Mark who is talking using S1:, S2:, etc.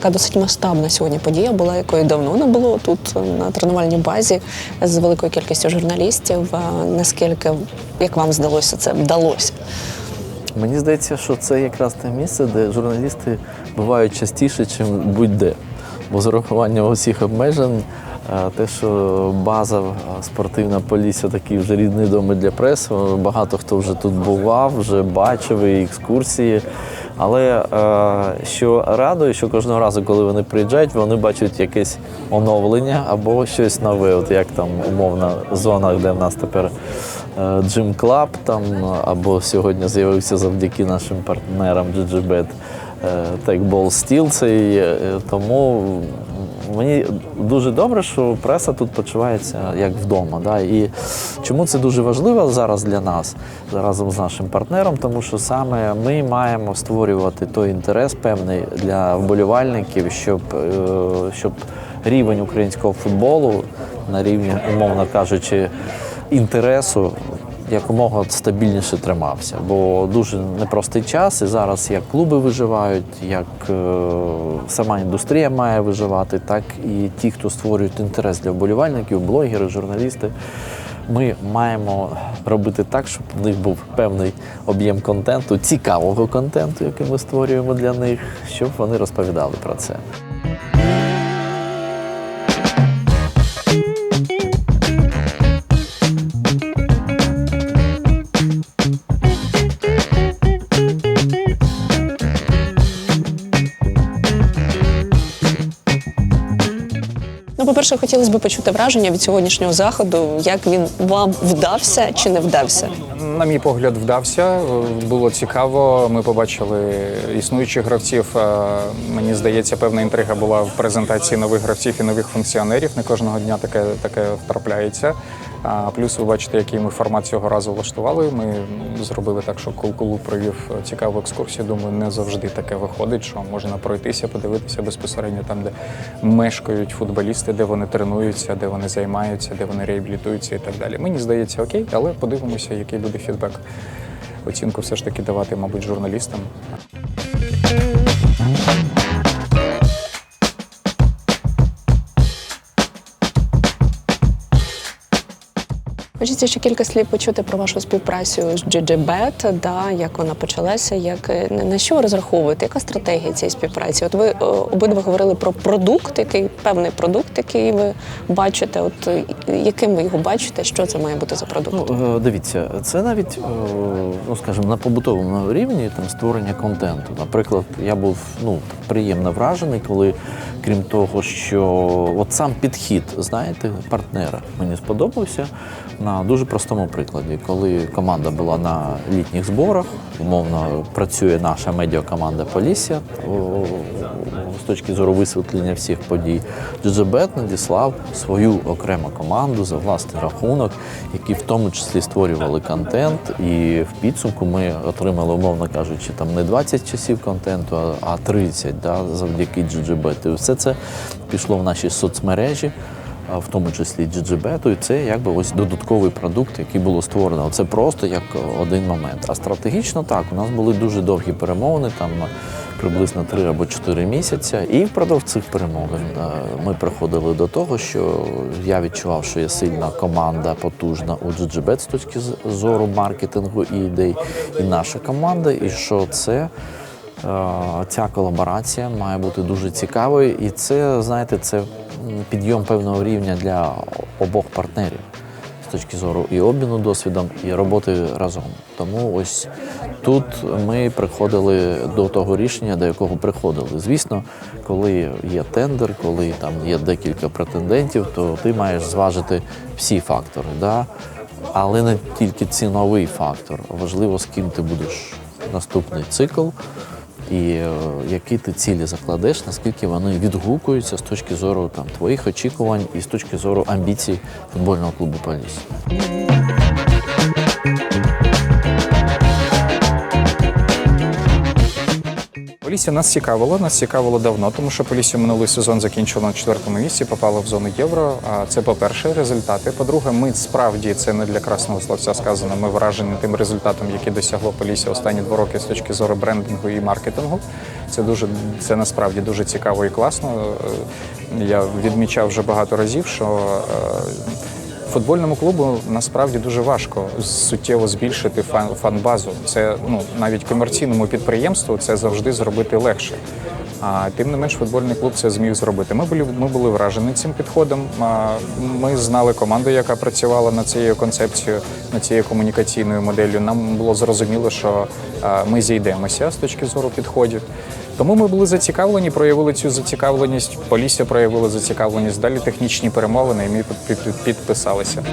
S1: Така досить масштабна сьогодні подія була, якої давно не було тут на тренувальній базі з великою кількістю журналістів. Наскільки, як вам здалося, це вдалося?
S2: Мені здається, що це якраз те місце, де журналісти бувають частіше, ніж будь-де. Бо з урахуванням усіх обмежень, е, те, що база е, спортивна Полісся такий вже рідний дом для преси. Багато хто вже тут бував, вже бачив і екскурсії. Але е, що радує, що кожного разу, коли вони приїжджають, вони бачать якесь оновлення або щось нове. От як там умовна зона, де в нас тепер е, Джим Клаб, там або сьогодні з'явився завдяки нашим партнерам GGBet Techball Steel. Е, тому мені дуже добре, що преса тут почувається як вдома. Да? І чому це дуже важливо зараз для нас, разом з нашим партнером, тому що саме ми маємо створювати той інтерес певний для вболівальників, щоб, е, щоб рівень українського футболу на рівні, умовно кажучи, інтересу якомога стабільніше тримався. Бо дуже непростий час, і зараз як клуби виживають, як е, сама індустрія має виживати, так і ті, хто створюють інтерес для вболівальників, блогери, журналісти. Ми маємо робити так, щоб в них був певний об'єм контенту, цікавого контенту, який ми створюємо для них, щоб вони розповідали про це.
S1: Ну, по-перше, хотілося б почути враження від сьогоднішнього заходу, як він вам вдався чи не вдався.
S3: На мій погляд, вдався. Було цікаво. Ми побачили існуючих гравців. Е, Мені здається, певна інтрига була в презентації нових гравців і нових функціонерів. Не кожного дня таке таке втрапляється. Плюс ви бачите, який ми формат цього разу влаштували. Ми зробили так, що кул- клуб провів цікаву екскурсію. Думаю, не завжди таке виходить, що можна пройтися, подивитися безпосередньо там, де мешкають футболісти, де вони тренуються, де вони займаються, де вони реабілітуються і так далі. Мені здається, окей, але подивимося, який буде фідбек. Оцінку все ж таки давати, мабуть, журналістам.
S1: Хочеться ще кілька слів почути про вашу співпрацю з GGBet, да, як вона почалася, як е, на що розраховуєте, яка стратегія цієї співпраці? От ви е, обидва говорили про продукт, який певний продукт, який ви бачите. От е, яким ви його бачите? Що це має бути за продукт?
S2: Ну, дивіться, це навіть, ну скажімо, на побутовому рівні там створення контенту. Наприклад, я був ну приємно вражений, коли крім того, що от сам підхід, знаєте, партнера мені сподобався на дуже простому прикладі, коли команда була на літніх зборах, умовно працює наша медіакоманда Полісся з точки зору висвітлення всіх подій. Джеджебет надіслав свою окрему команду за власний рахунок, які в тому числі створювали контент. І в підсумку ми отримали, умовно кажучи, там не 20 часів контенту, а- а 30 да, завдяки. І все це пішло в наші соцмережі. В тому числі GGBet, і це якби ось додатковий продукт, який було створено. Це просто як один момент. А стратегічно так, у нас були дуже довгі перемовини, там приблизно 3 або 4 місяці. І впродовж цих перемовин е, ми приходили до того, що я відчував, що є сильна команда, потужна у GGBet з точки зору маркетингу і ідей, і наша команда, і що це. е, Ця колаборація має бути дуже цікавою, і це, знаєте, це підйом певного рівня для обох партнерів з точки зору і обміну досвідом, і роботи разом. Тому ось тут ми приходили до того рішення, до якого приходили. Звісно, коли є тендер, коли там є декілька претендентів, то ти маєш зважити всі фактори. Да? Але не тільки ціновий фактор. Важливо, з ким ти будеш наступний цикл. І е, які ти цілі закладеш, наскільки вони відгукуються з точки зору там твоїх очікувань і з точки зору амбіцій футбольного клубу Полісся.
S3: Полісся нас цікавило, нас цікавило давно, тому що Полісся минулий сезон закінчило на четвертому місці, попало в зону євро. А це по-перше, результати. По-друге, ми справді це не для красного словця сказано. Ми вражені тим результатом, який досягло Полісся останні два роки з точки зору брендингу і маркетингу. Це дуже це насправді дуже цікаво і класно. Е, Я відмічав вже багато разів, що е, Футбольному клубу насправді дуже важко суттєво збільшити фан, фан-базу. Це ну навіть комерційному підприємству це завжди зробити легше. А тим не менш, футбольний клуб це зміг зробити. Ми були ми були вражені цим підходом. А, Ми знали команду, яка працювала над цією концепцією, над цією комунікаційною моделлю. Нам було зрозуміло, що а, ми зійдемося з точки зору підходів. Тому ми були зацікавлені, проявили цю зацікавленість. Полісся проявили зацікавленість. Далі технічні перемовини, і ми під- під- підписалися.